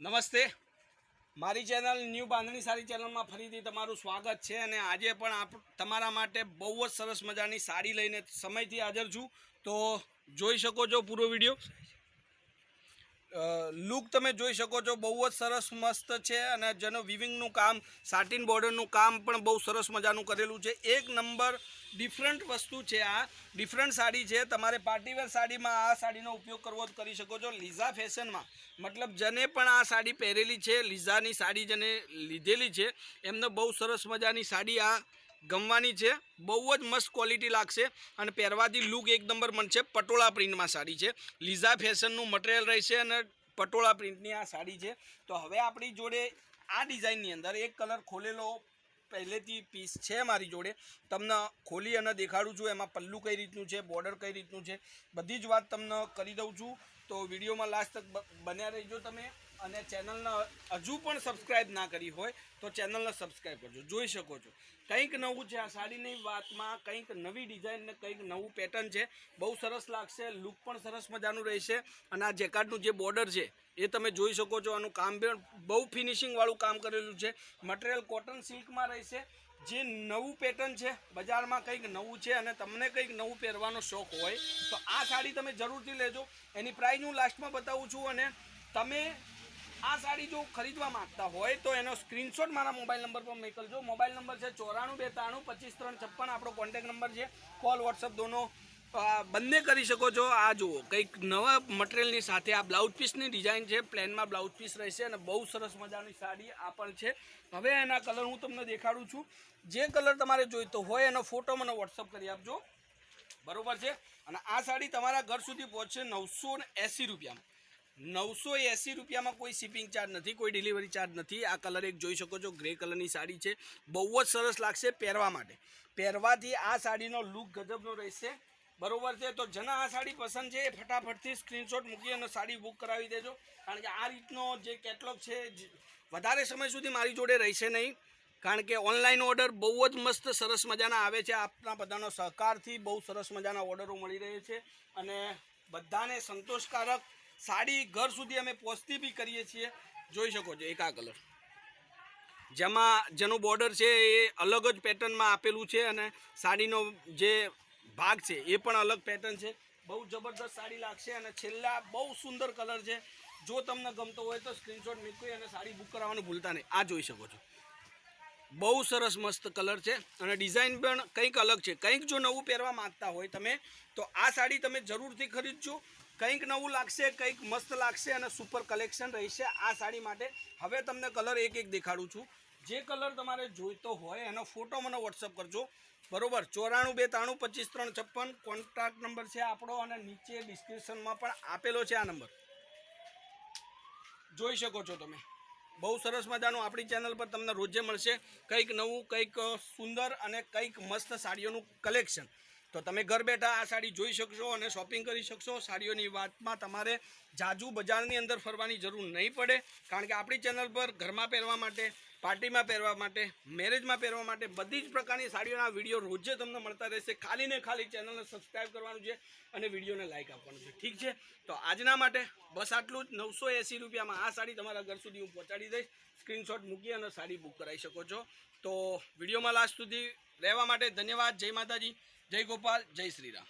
નમસ્તે. મારી channel new બાંધણી સારી ચેનલમાં ફરીથી તમારું સ્વાગત છે અને આજે પણ આપ તમારા માટે બહુ જ સરસ મજાની સાડી લઈને સમયથી હાજર છું. તો જોઈ શકો છો પૂરો વીડિયો. લુક તમે જોઈ શકો છો, બહુ જ સરસ મસ્ત છે અને જેનો વિવિંગનું કામ સાટિન બોર્ડરનું કામ પણ બહુ સરસ મજાનું કરેલું છે. એક નંબર ડિફરન્ટ વસ્તુ છે આ. ડિફરન્ટ સાડી છે. તમારે પાર્ટીવેર સાડીમાં આ સાડીનો ઉપયોગ કરવો કરી શકો છો. લીઝા ફેશનમાં મતલબ જેને પણ આ સાડી પહેરેલી છે લીઝાની સાડી જેને લીધેલી છે, એમને બહુ સરસ મજાની સાડી આ ગમવાની છે. બહુ જ મસ્ત ક્વોલિટી લાગશે. અને પહેરવાથી લુક એક નંબર બનશે પટોળા પ્રિન્ટમાં સાડી છે. લીઝા ફેશનનું મટીરિયલ રહેશે અને પટોળા પ્રિન્ટની આ સાડી છે. તો હવે આપણી જોડે આ ડિઝાઇનની અંદર એક કલર ખોલેલો પહેલેથી પીસ છે મારી જોડે. તમને ખોલી અને દેખાડું છું એમાં પલ્લું કઈ રીતનું છે બોર્ડર કઈ રીતનું છે. બધી જ વાત તમને કરી દઉં છું. તો વિડીયોમાં લાસ્ટ તક બન્યા રહીજો તમે અને ચેનલને હજુ પણ સબસ્ક્રાઈબ ના કરી હોય તો ચેનલને સબસ્ક્રાઈબ કરજો, જોઈ શકો છો. કંઈક નવું છે આ સાડીની વાતમાં કંઈક નવી ડિઝાઇન ને કંઈક નવું પેટર્ન છે. બહુ સરસ લાગશે લુક પણ સરસ મજાનું રહેશે અને આ જેકાટનું જે બોર્ડર છે એ તમે જોઈ શકો છો, આનું કામ પણ બહુ ફિનિશિંગવાળું કામ કરેલું છે. મટીરિયલ કોટન સિલ્કમાં રહેશે જે નવું પેટર્ન છે, બજારમાં કંઈક નવું છે અને તમને કંઈક નવું પહેરવાનો શોખ હોય, તો આ સાડી તમે જરૂરથી લેજો. એની પ્રાઇસ હું લાસ્ટમાં બતાવું છું અને તમે આ સાડી જો ખરીદવા માંગતા હોય, તો એનો સ્ક્રીનશોટ મારા મોબાઈલ નંબર પર મોકલજો. મોબાઈલ નંબર છે ચોરાણું બે ત્રાણું પચીસ ત્રણ છપ્પન. આપણો કોન્ટેક નંબર છે. કોલ વોટ્સઅપ દોનો બંને કરી શકો છો. આ જુઓ, કંઈક નવા મટીરિયલની સાથે આ બ્લાઉઝ પીસની ડિઝાઇન છે. પ્લેનમાં બ્લાઉઝ પીસ રહેશે અને બહુ સરસ મજાની સાડી આ પણ છે. હવે એના કલર હું તમને દેખાડું છું. જે કલર તમારે જોઈતો હોય એનો ફોટો મને વોટ્સઅપ કરી આપજો. બરોબર છે? અને આ સાડી તમારા ઘર સુધી પહોંચશે નવસો એંસી રૂપિયામાં. નવસો એંસી રૂપિયામાં કોઈ શિપિંગ ચાર્જ નથી, કોઈ ડિલિવરી ચાર્જ નથી. આ કલર એક જોઈ શકો છો ગ્રે કલરની સાડી છે. બહુ જ સરસ લાગશે પહેરવા માટે. પહેરવાથી આ સાડીનો લુક ગજબનો રહેશે. બરોબર છે? તો જેના આ સાડી પસંદ છે, એ ફટાફટથી સ્ક્રીનશોટ મૂકી અને સાડી બુક કરાવી દેજો. કારણ કે આ રીતનો જે કેટલોગ છે વધારે સમય સુધી મારી જોડે રહેશે નહીં. કારણ કે ઓનલાઈન ઓર્ડર બહુ જ મસ્ત સરસ મજાના આવે છે. આપના બધાનો સહકારથી બહુ સરસ મજાના ઓર્ડરો મળી રહે છે. અને બધાને સંતોષકારક સાડી ઘર સુધી અમે પહોંચતી બી કરીએ છીએ. જોઈ શકો છો એક કલર જેમાં, જેનું બોર્ડર છે, એ અલગ જ પેટર્નમાં આપેલું છે અને સાડીનો જે ભાગ છે, એ પણ અલગ પેટર્ન છે. બહુ જબરદસ્ત સાડી લાગશે અને છેલ્લા બહુ સુંદર કલર છે. જો તમને ગમતો હોય તો સ્ક્રીનશોટ મૂકી અને સાડી બુક કરાવવાનું ભૂલતા નહીં. આ જોઈ શકો છો. બહુ સરસ મસ્ત કલર છે અને ડિઝાઇન પણ કંઈક અલગ છે. કંઈક જો નવું પહેરવા માંગતા હોય તમે, તો આ સાડી તમે જરૂરથી ખરીદજો. કંઈક નવું લાગશે, કંઈક મસ્ત લાગશે અને સુપર કલેક્શન રહેશે આ સાડી માટે. હવે તમને કલર એક એક દેખાડું છું. જે કલર તમારે જોઈતો હોય એનો ફોટો મને વોટ્સઅપ કરજો. બરોબર? ચોરાણું બે ત્રાણું પચીસ ત્રણ છપ્પન કોન્ટેક્ટ નંબર છે આપણો અને નીચે ડિસ્ક્રિપ્શનમાં પણ આપેલો છે આ નંબર જોઈ શકો છો તમે. બહુ સરસ મજાનું આપણી ચેનલ પર તમને રોજે મળશે કંઈક નવું, કંઈક સુંદર અને કંઈક મસ્ત સાડીઓનું કલેક્શન તો તમે ઘર બેઠા આ સાડી જોઈ શકશો અને શોપિંગ કરી શકશો. સાડીઓની વાતમાં તમારે જાજુ બજારની અંદર ફરવાની જરૂર નહીં પડે, કારણ કે આપણી ચેનલ પર ઘરમાં પહેરવા માટે પાર્ટીમાં પહેરવા માટે, મેરેજમાં પહેરવા માટે બધી જ પ્રકારની સાડીઓના વીડિયો રોજે તમને મળતા રહેશે. ખાલી ને ખાલી ચેનલને સબસ્ક્રાઈબ કરવાનું છે અને વિડીયોને લાઇક આપવાનું છે. ઠીક છે? તો આજના માટે બસ આટલું જ. નવસો એંસી રૂપિયામાં આ સાડી તમારા ઘર સુધી હું પહોંચાડી દઈશ. સ્ક્રીનશોટ મૂકી અને સાડી બુક કરાવી શકો છો. તો વિડીયોમાં લાસ્ટ સુધી રહેવા માટે ધન્યવાદ. જય માતાજી. જય ગોપાલ. જય શ્રીરામ